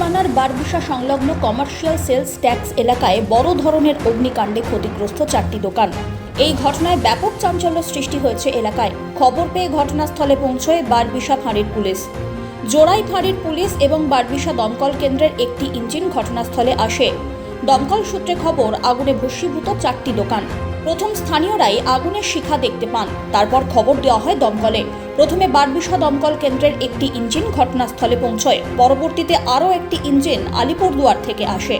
থানার বারবিশা সংলগ্ন commercial sales tax এলাকায় বড় ধরনের অগ্নিকাণ্ডে ক্ষতিগ্রস্ত চারটি দোকান। এই ঘটনায় ব্যাপক চাঞ্চল্য সৃষ্টি হয়েছে এলাকায়। খবর পেয়ে ঘটনাস্থলে পৌঁছয় বারবিশা ফাঁড়ির পুলিশ। জোড়াই ফাঁড়ির পুলিশ এবং বারবিশা দমকল কেন্দ্রের একটি ইঞ্জিন ঘটনাস্থলে আসে। দমকল সূত্রে খবর, আগুনে ভস্মীভূত চারটি দোকান। প্রথম স্থানীয়রাই আগুনের শিখা দেখতে পান। তারপর খবর দেওয়া হয় দমকলে। প্রথমে বারবিশা দমকল কেন্দ্রের একটি ইঞ্জিন ঘটনাস্থলে পৌঁছয়। পরবর্তীতে আরও একটি ইঞ্জিন আলিপুরদুয়ার থেকে আসে।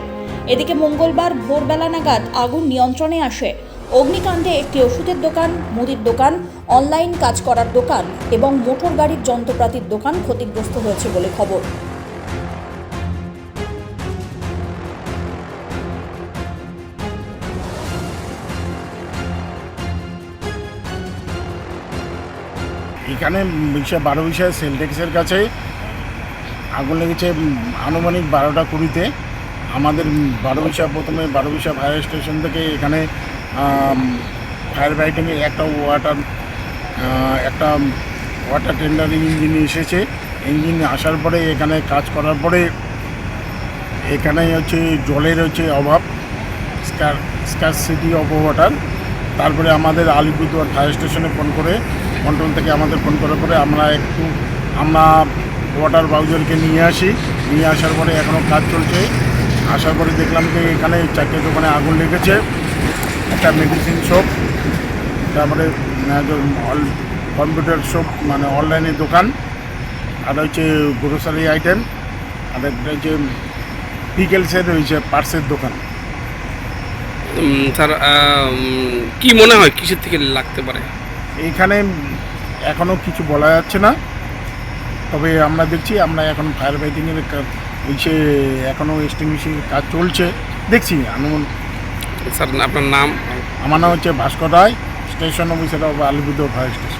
এদিকে মঙ্গলবার ভোরবেলা নাগাদ আগুন নিয়ন্ত্রণে আসে। অগ্নিকাণ্ডে একটি ওষুধের দোকান, মুদির দোকান, অনলাইন কাজ করার দোকান এবং মোটর গাড়ির যন্ত্রপাতির দোকান ক্ষতিগ্রস্ত হয়েছে বলে খবর। এখানে বারো বিষয় সেলটেক্সের কাছে আগুন লেগেছে আনুমানিক বারোটা কুড়িতে। আমাদের বারো বিষয়, প্রথমে বারো বিষয় ফায়ার স্টেশন থেকে এখানে ফায়ার ফাইটিংয়ে একটা ওয়াটার একটা ওয়াটার টেন্ডারিং ইঞ্জিন এসেছে। ইঞ্জিন আসার পরে এখানে কাজ করার পরে এখানে হচ্ছে জলের হচ্ছে অভাব scar scarcity of water তারপরে আমাদের আলিপুরদুয়ার ফায়ার স্টেশনে ফোন করে কন্ট্রোল থেকে আমাদের ফোন করার পরে আমরা একটু, আমরা ওয়াটার বাউজারকে নিয়ে আসি। নিয়ে আসার পরে এখনও কাজ চলছে। আসার পরে দেখলাম যে এখানে চারটে দোকানে আগুন লেগেছে, একটা মেডিসিন শপ তারপরে কম্পিউটার শপ মানে অনলাইনের দোকান, আর হচ্ছে গ্রোসারি আইটেম আর একটা হচ্ছে পিকেলসের হয়েছে পার্সের দোকান। স্যার কি মনে হয় কিসের থেকে লাগতে পারে? এখানে এখনও কিছু বলা যাচ্ছে না। তবে আমরা দেখছি আমরা এখন ফায়ার ফাইটিংয়ের হচ্ছে এখনও এস্টিংগুইশিং কাজ চলছে। দেখছি আনুমান স্যার আপনার নাম? আমার নাম হচ্ছে Bhaskar Roy station officer of Alipur fire station